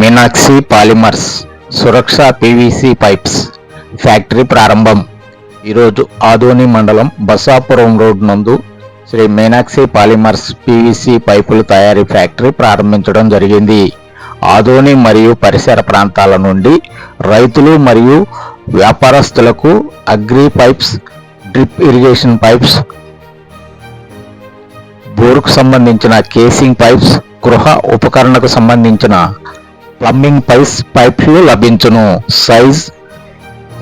Meenakshi polymers Suraksha PVC pipes factory ప్రారంభం. ఈరోజు ఆదోని మండలం బసాపురం రోడ్ నందు శ్రీ మీనాక్షి పాలిమర్స్ పీవీసీ పైపుల తయారీ ఫ్యాక్టరీ ప్రారంభించడం జరిగింది. ఆదోని మరియు పరిసర ప్రాంతాల నుండి రైతులు మరియు వ్యాపారస్తులకు agri pipes drip irrigation pipes బోరుకు సంబంధించిన కేసింగ్ పైప్స్ గృహ ఉపకరణకు సంబంధించిన ప్లంబింగ్ పైప్స్ పైప్లు లభించును. సైజ్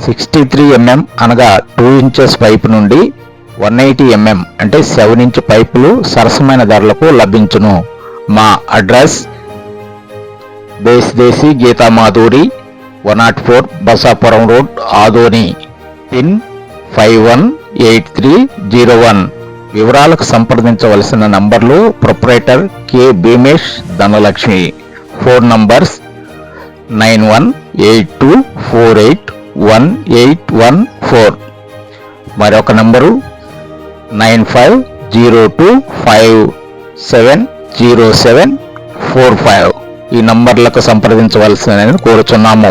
సిక్స్టీ త్రీ ఎంఎం అనగా టూ ఇంచెస్ పైప్ నుండి వన్ ఎయిటీ ఎంఎం అంటే సెవెన్ ఇంచ్ పైపులు సరసమైన ధరలకు లభించును. మా address Desh Deshi Geetha Madhuri one nought four Basapuram road Adoni. Pin five one eight three zero one వివరాలకు సంప్రదించవలసిన నంబర్లు proprietor K Bheemesh Dhanalakshmi. Phone numbers nine one eight two four eight one eight one four. మరొక number nine five zero two five seven zero seven four five. ఈ నంబర్లకు సంప్రదించవలసిందని కోరుచున్నాము.